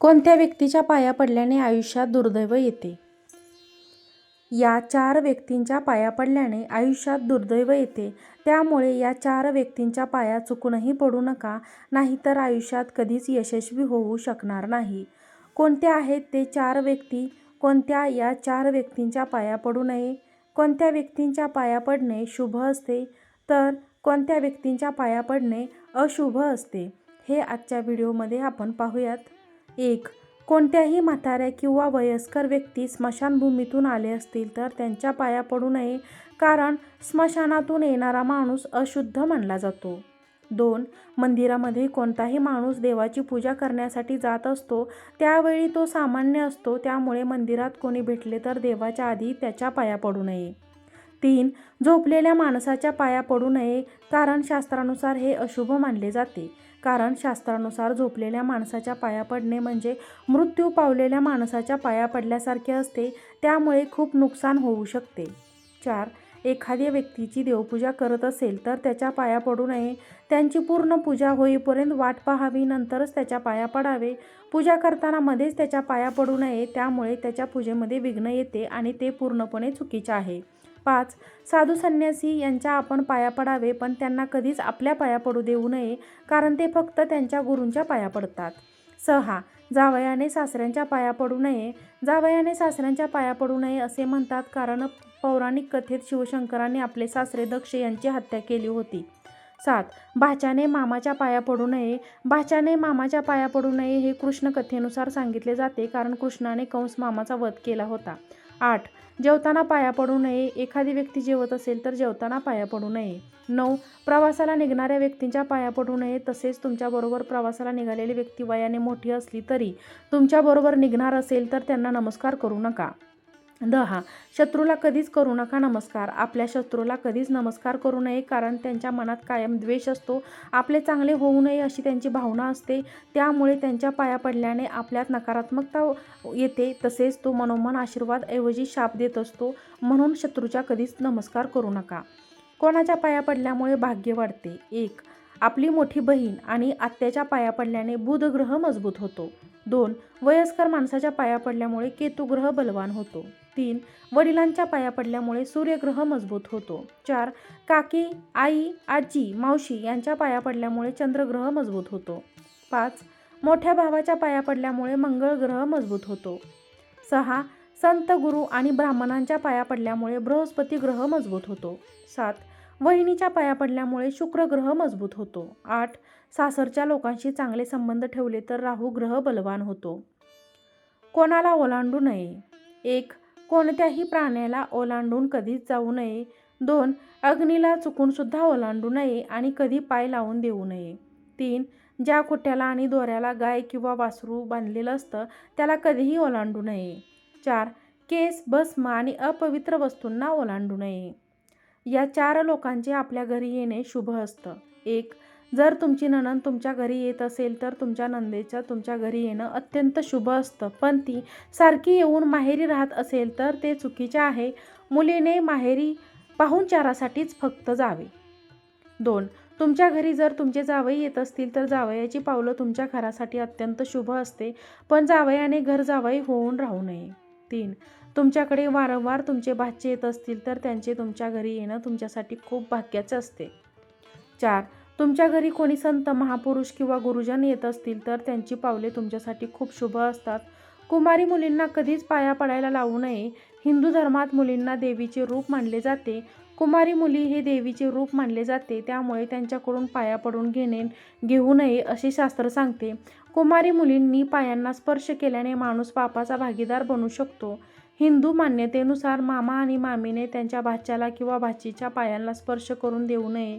कोणत्या व्यक्तीच्या पाया पडल्याने आयुष्यात दुर्दैव येते? या चार व्यक्तींच्या पाया पडल्याने आयुष्यात दुर्दैव येते. त्यामुळे या चार व्यक्तींच्या पाया चुकूनही पडू नका नाहीतर आयुष्यात कधीच यशस्वी होऊ शकणार नाही. कोणत्या आहेत ते चार व्यक्ती? कोणत्या या चार व्यक्तींच्या पाया पडू नये? कोणत्या व्यक्तींच्या पाया पडणे शुभ असते? तर कोणत्या व्यक्तींच्या पाया पडणे अशुभ असते? हे आजच्या व्हिडिओमध्ये आपण पाहूयात. एक कोणत्याही म्हाताऱ्या किंवा वयस्कर व्यक्ती स्मशानभूमीतून आले असतील तर त्यांच्या पाया पडू नये कारण स्मशानातून येणारा माणूस अशुद्ध मानला जातो. दोन मंदिरामध्ये कोणताही माणूस देवाची पूजा करण्यासाठी जात असतो त्यावेळी तो सामान्य असतो त्यामुळे मंदिरात कोणी भेटले तर देवाच्या आधी त्याच्या पाया पडू नये. तीन झोपलेल्या माणसाच्या पाया पडू नये कारण शास्त्रानुसार हे अशुभ मानले जाते. कारण शास्त्रानुसार झोपलेल्या माणसाच्या पाया पडणे म्हणजे मृत्यू पावलेल्या माणसाच्या पाया पडल्यासारखे असते त्यामुळे खूप नुकसान होऊ शकते. चार एखाद्या व्यक्तीची देवपूजा करत असेल तर त्याच्या पाया पडू नये. त्यांची पूर्ण पूजा होईपर्यंत वाट पाहावी नंतरच त्याच्या पाया पडावे. पूजा करताना मध्येच त्याच्या पाया पडू नये त्यामुळे त्याच्या पूजेमध्ये विघ्न येते आणि ते पूर्णपणे चुकीचे आहे. पाच. साधू संन्यासी यांच्या आपण पाया पडावे पण त्यांना कधीच आपल्या पाया पडू देऊ नये कारण ते फक्त त्यांच्या गुरूंच्या पाया पडतात. सहा. जावयाने सासऱ्यांच्या पाया पडू नये. जावयाने सासऱ्यांच्या पाया पडू नये असे म्हणतात कारण पौराणिक कथेत शिवशंकराने आपले सासरे दक्ष यांची हत्या केली होती. सात. भाच्याने मामाच्या पाया पडू नये. भाच्याने मामाच्या पाया पडू नये हे कृष्ण कथेनुसार सांगितले जाते कारण कृष्णाने कंस मामाचा वध केला होता. आठ. जेवताना पाया पडू नये. एखादी व्यक्ती जेवत असेल तर जेवताना पाया पडू नये. नऊ. प्रवासाला निघणाऱ्या व्यक्तींच्या पाया पडू नये. तसेच तुमच्याबरोबर प्रवासाला निघालेली व्यक्ती वयाने मोठी असली तरी तुमच्याबरोबर निघणार असेल तर त्यांना नमस्कार करू नका. दहा शत्रूला कधीच करू नका नमस्कार. आपल्या शत्रूला कधीच नमस्कार करू नये कारण त्यांच्या मनात कायम द्वेष असतो. आपले चांगले होऊ नये अशी त्यांची भावना असते. त्यामुळे त्यांच्या पाया पडल्याने आपल्यात नकारात्मकता येते. तसेच तो मनोमन आशीर्वाद ऐवजी शाप देत असतो. म्हणून शत्रूच्या कधीच नमस्कार करू नका. कोणाच्या पाया पडल्यामुळे भाग्य वाढते? एक. आपली मोठी बहीण आणि आत्याच्या पाया पडल्याने बुधग्रह मजबूत होतो. दोन. वयस्कर माणसाच्या पाया पडल्यामुळे केतुग्रह बलवान होतो. तीन वडिलांच्या पाया पडल्यामुळे सूर्यग्रह मजबूत होतो. चार काकी आई आजी मावशी यांच्या पाया पडल्यामुळे चंद्रग्रह मजबूत होतो. पाच मोठ्या भावाच्या पाया पडल्यामुळे मंगळ ग्रह मजबूत होतो. सहा संत गुरु आणि ब्राह्मणांच्या पाया पडल्यामुळे बृहस्पती ग्रह मजबूत होतो. सात वहिनीच्या पाया पडल्यामुळे शुक्र ग्रह मजबूत होतो. आठ सासरच्या लोकांशी चांगले संबंध ठेवले तर राहू ग्रह बलवान होतो. कोणाला ओलांडू नये. एक कोणत्याही प्राण्याला ओलांडून कधीच जाऊ नये. दोन अग्नीला चुकूनसुद्धा ओलांडू नये आणि कधी पाय लावून देऊ नये. तीन ज्या खुट्याला आणि दोऱ्याला गाय किंवा वासरू बांधलेलं असतं त्याला कधीही ओलांडू नये. चार केस भस्म आणि अपवित्र वस्तूंना ओलांडू नये. या चार लोकांचे आपल्या घरी येणे शुभ असतं. एक जर तुमची नणंद तुमच्या घरी येत असेल तर तुमच्या नंदेचं तुमच्या घरी येणं अत्यंत शुभ असतं. पण ती सारखी येऊन माहेरी राहत असेल तर ते चुकीचे आहे. मुलीने माहेरी पाहुणचारासाठीच फक्त जावे. दोन तुमच्या घरी जर तुमचे जावई येत असतील तर जावयाची पावलं तुमच्या घरासाठी अत्यंत शुभ असते. पण जावयाने घर जावई होऊन राहू नये. तीन तुमच्याकडे वारंवार तुमचे भाचे येत असतील तर त्यांचे तुमच्या घरी येणं तुमच्यासाठी खूप भाग्याचे असते. चार तुमच्या घरी कोणी संत महापुरुष किंवा गुरुजन येत असतील तर त्यांची पावले तुमच्यासाठी खूप शुभ असतात. कुमारी मुलींना कधीच पाया पडायला लावू नये. हिंदू धर्मात मुलींना देवीचे रूप मानले जाते. कुमारी मुली हे देवीचे रूप मानले जाते त्यामुळे त्यांच्याकडून पाया पडून घेणे घेऊ नये असे शास्त्र सांगते. कुमारी मुलींनी पायांना स्पर्श केल्याने माणूस पापाचा भागीदार बनू शकतो. हिंदू मान्यतेनुसार मामा आणि मामीने त्यांच्या भाच्याला किंवा भाचीच्या पायांना स्पर्श करून देऊ नये.